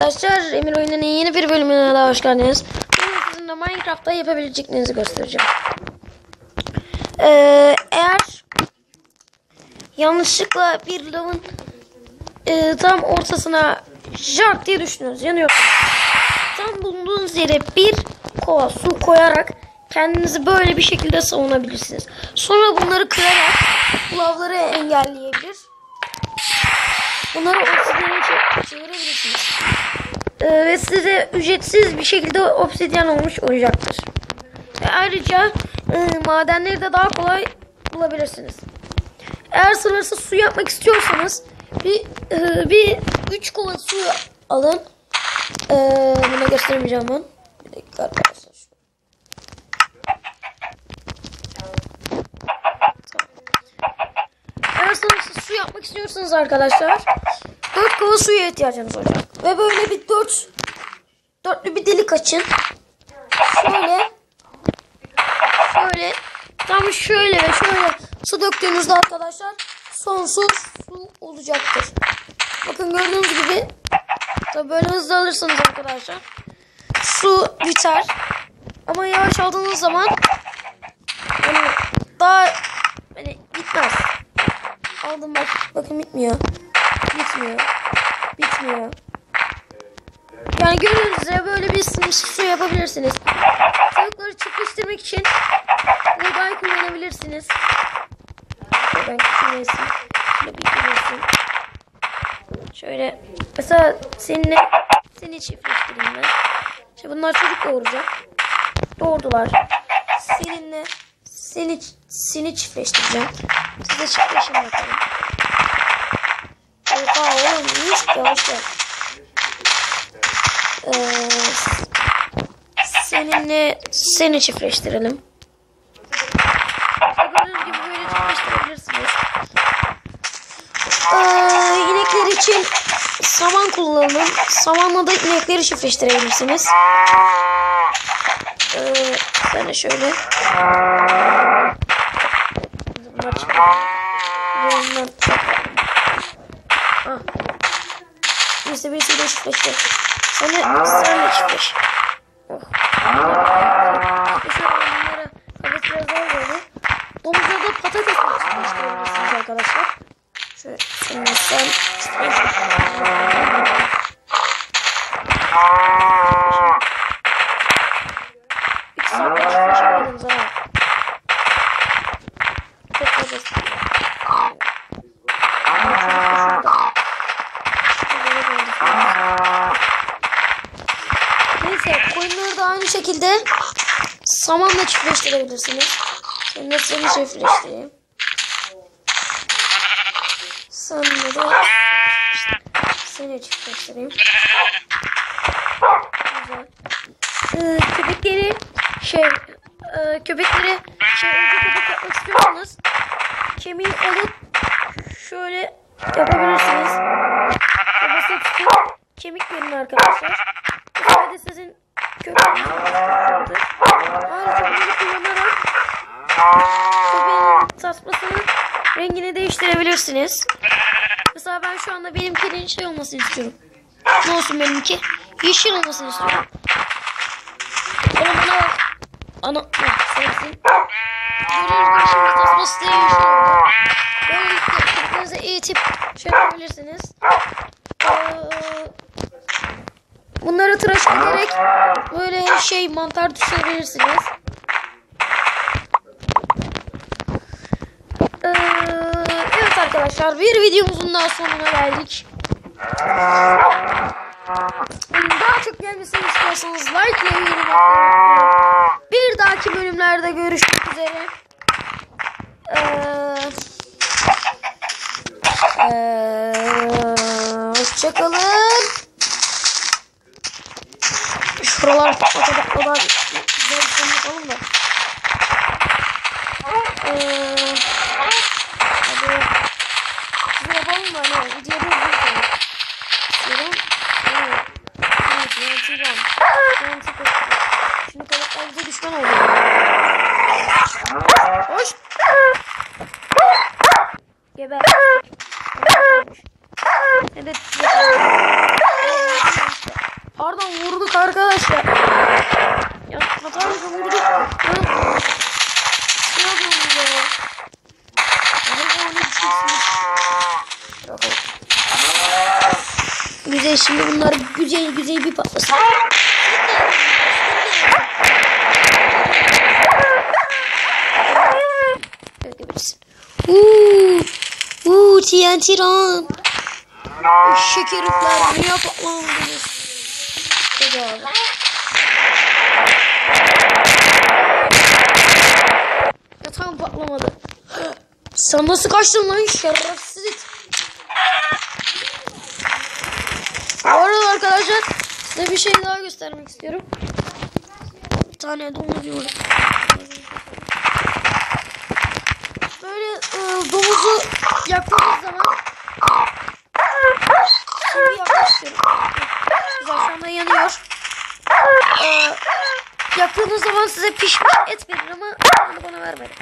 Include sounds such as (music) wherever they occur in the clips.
Arkadaşlar Emir Oyun'un yeni bir bölümüne daha hoş geldiniz. Bugün sizinle Minecraft'ta yapabileceklerinizi göstereceğim. Ee, eğer yanlışlıkla bir lavın e, tam ortasına jart diye düşünüyoruz. Yanıyorsunuz. Tam bulunduğunuz yere bir kova su koyarak kendinizi böyle bir şekilde savunabilirsiniz. Sonra bunları kırarak lavları engelleyebilir. Bunları obsidiyene çe- çevirebilirsiniz. Ee, ve size ücretsiz bir şekilde obsidyen olmuş olacaktır. Ve ayrıca e, madenleri de daha kolay bulabilirsiniz. Eğer sınırsız su yapmak istiyorsanız bir e, bir 3 kova su alın. Ee, bunu göstermeyeceğim ben. Bir dakika arkadaşlar. Eğer sınırsız su yapmak istiyorsanız arkadaşlar 4 kova suya ihtiyacınız olacak. Ve böyle bir 4 dörtlü bir delik açın. Şöyle şöyle tam şöyle ve şöyle su döktüğünüzde arkadaşlar sonsuz su olacaktır. Bakın gördüğünüz gibi tabi böyle hızlı alırsanız arkadaşlar su biter. Ama yavaş aldığınız zaman hani daha hani bitmez. Aldım Bakın bitmiyor. Bitmiyor. Bitmiyor. Yani gördüğünüz üzere böyle bir sınırsız su yapabilirsiniz. Çocukları çiftleştirmek için buğday kullanabilirsiniz. Ben küçülmesin. Şöyle bir küçülmesin. Şöyle mesela seninle seni çiftleştireyim ben. İşte bunlar çocuk doğuracak. Doğurdular. Seninle seni seni çiftleştireceğim. Siz de çiftleşin bakalım. Oğlum hiç yavaş gel. Ee, seninle seni çiftleştirelim. Gördüğünüz. Ee, inekler için saman kullanın. Samanla da inekleri çiftleştirebilirsiniz. Ee, sen de şöyle. Bunlar çıkıyor. Bundan. Ah. Birisi birisiyle çiftleşti. Sen de sen çiftleş. Oh. Bunlara kafes biraz daha böyle. Domuzlara da patates çiftleştirebilirsiniz arkadaşlar. Şöyle sen Koyunları da aynı şekilde samanla çiftleştirebilirsiniz. Sen de seni çiftleştireyim. De de seni çiftleştireyim. Ee, köpekleri şey e, köpekleri şey köpek yapmak istiyorsanız kemiği alıp şöyle yapabilirsiniz. Kemik verin arkadaşlar. Köpeğiniz vardır. Tasmasının rengini değiştirebilirsiniz. Mesela ben şu anda benimkinin şey olmasını istiyorum. Ne olsun benimki? Yeşil olmasını istiyorum. Ama bana bak. Ana bak sensin. Tasması da yeşil. Böylelikle köpeğinizi eğitip şey yapabilirsiniz. Ee, bunları tıraş ederek böyle şey mantar düşürebilirsiniz. Ee, evet arkadaşlar bir videomuzun daha sonuna geldik. Daha çok gelmesini istiyorsanız like ve yorum Bir dahaki bölümlerde görüşmek üzere. Ee, ee, hoşçakalın. Şuralar o kadar, o kadar güzel bir şey yapalım da. Ee, hadi. Şunu yapalım mı? Hani videoda izleyelim. İstiyorum. Evet. Evet, yöneteceğim. Hoşçakalın. Şimdi kalıplar bize düşman oldu. Hoş. Geber. Evet. Pardon vurduk arkadaşlar. Güzel şimdi bunlar güzel güzel bir patlasın. Uuu. Uuu TNT run. Şekerlikler niye patlamadınız? Hadi patlamadı. Sen nasıl kaçtın lan şerefsiz it. Arada arkadaşlar size bir şey daha göstermek istiyorum. Bir tane domuz yumurta. Böyle e, domuzu yaktığınız zaman Şimdi yaklaşıyorum. Güzel yanıyor. Ee, yaktığınız zaman size pişmiş et verir ama onu bana vermedi.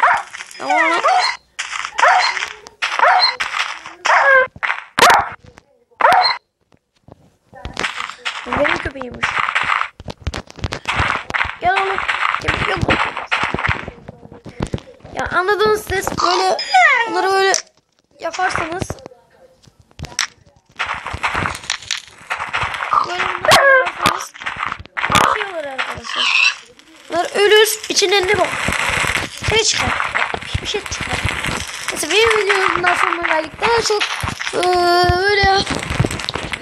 Benim köpeğimmiş. Gel oğlum. Gel, gel. Ya anladınız siz böyle bunları böyle yaparsanız böyle bunları yaparsanız şey olur arkadaşlar. Bunlar ölür içinden ne bak. Şey çıkar. Bir şey çıkar. Neyse benim videomdan sonra geldik. Daha çok eee, böyle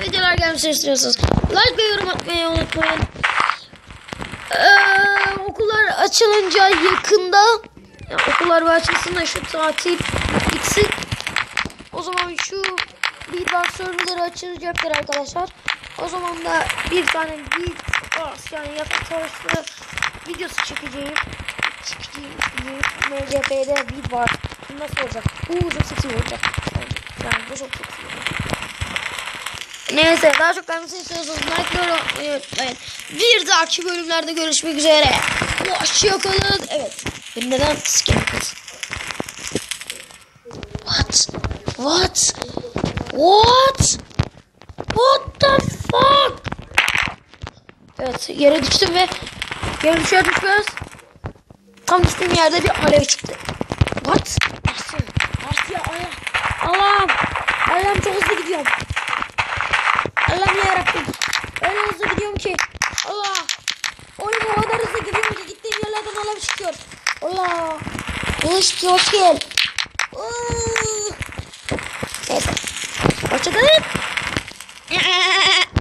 videolar gelmesini istiyorsanız like ve yorum atmayı unutmayın. Eee, okullar açılınca yakında ya okullar bir açılsın da şu tatil bitsin. O zaman şu Beatbox serverları açılacaktır arkadaşlar. O zaman da bir tane Beatbox yani yakın çalışma videosu çekeceğim. MCP'de Beatbox. Bu Nasıl olacak? Bu çok seksi olacak. Yani bu çok seksi olacak. Neyse daha çok gelmesini istiyorsanız like yorum atmayı unutmayın. Bir dahaki bölümlerde görüşmek üzere. Hoşçakalın. Evet. Bir neden skin kız? What? What? What? What the fuck? Evet yere düştüm ve düşer düşmez Tam gittiğim yerde bir alev çıktı. What? Arsya. Arsya ayağım. Allah'ım. Allah'ım çok hızlı gidiyorum. Allah'ım yarabbim. Öyle hızlı gidiyorum ki. Allah. Oyun o kadar hızlı gidiyorum ki gittiğim yerlerden alev çıkıyor. Allah. Kılıç hoş gel. Neyse. Hoşçakalın. (laughs)